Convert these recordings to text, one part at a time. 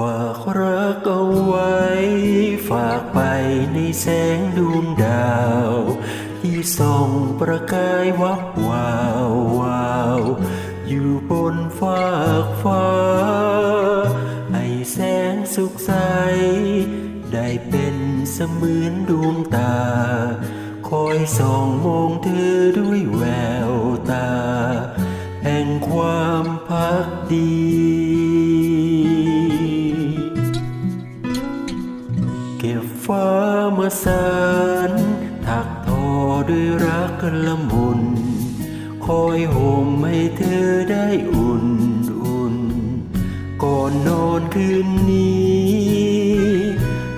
ฝากรักเอาไว้ ฝากไปในแสงดวงดาว ที่ส่องประกายวับวาววาว อยู่บนฟากฟ้า ให้แสงสุขใส ได้เป็นเสมือนดวงตา คอยส่องมองเธอด้วยแววตา แห่งความพักดีามาสานถักทอด้วยรักละมุน คอยห่มให้เธอได้อุ่นอุ่น ก่อนนอนคืนนี้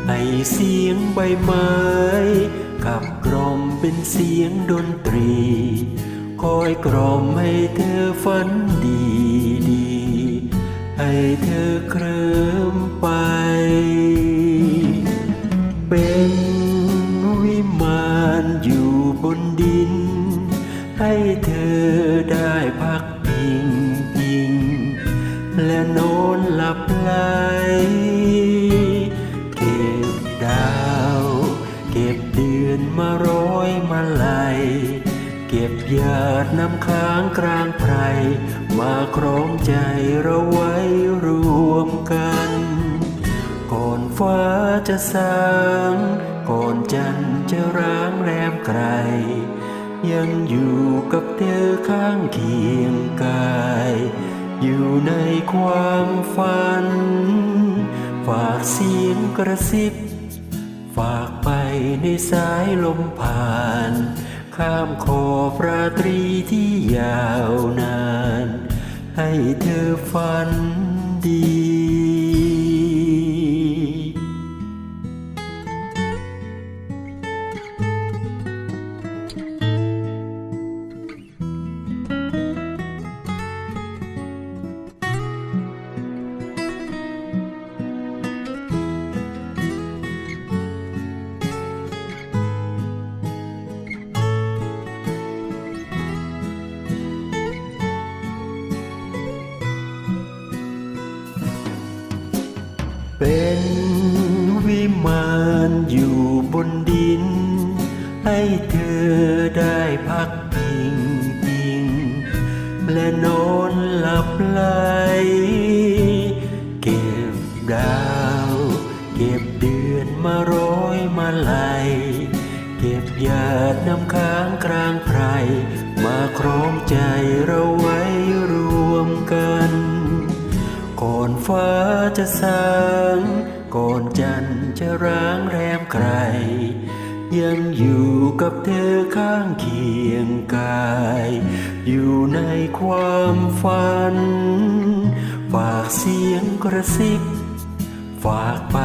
ให้เสียงใบไม้กับกลมเป็นเสียงดนตรี คอยกล่อมให้เธอฝันดีดี ให้เธอเคลิ้ม ลับไหลเก็บดาว เก็บเดือนมาร้อยมาลายเก็บหยาดน้ำค้างกลางไพรมาคล้องใจเราไว้รวมกัน ก่อนฟ้าจะสางก่อนจันทร์จะร้างแรมไกล ยังอยู่กับเธอข้างเคียงกาย อยู่ในความฝัน ฝากเสียงกระซิบ ฝากไปในสายลมผ่าน ข้ามขอบราตรีที่ยาวนาน ให้เธอฝันดี เป็นวิมานอยู่บนดิน ให้เธอได้พักพิงพิง และนอนหลับไหลเก็บดาว เก็บเดือนมาร้อยมาลายเก็บหยาดน้ำค้างกลางไพรมาครองใจเรา จะสางก่อนจันจะร้างแรมไกลยังอยู่กับเธอข้างเคียงกาย อยู่ในความฝัน ฝากเสียงกระซิบ ฝากไป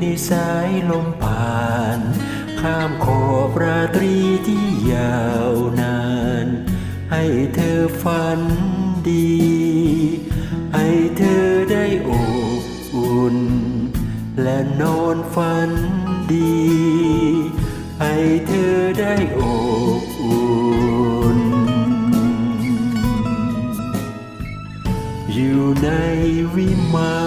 ในสายลมผ่าน ข้ามขอบราตรีที่ยาวนาน ให้เธอฝันดี ให้เธอได้โอบ และนอนฝันดี ให้เธอได้อบอุ่น อยู่ในวิมาน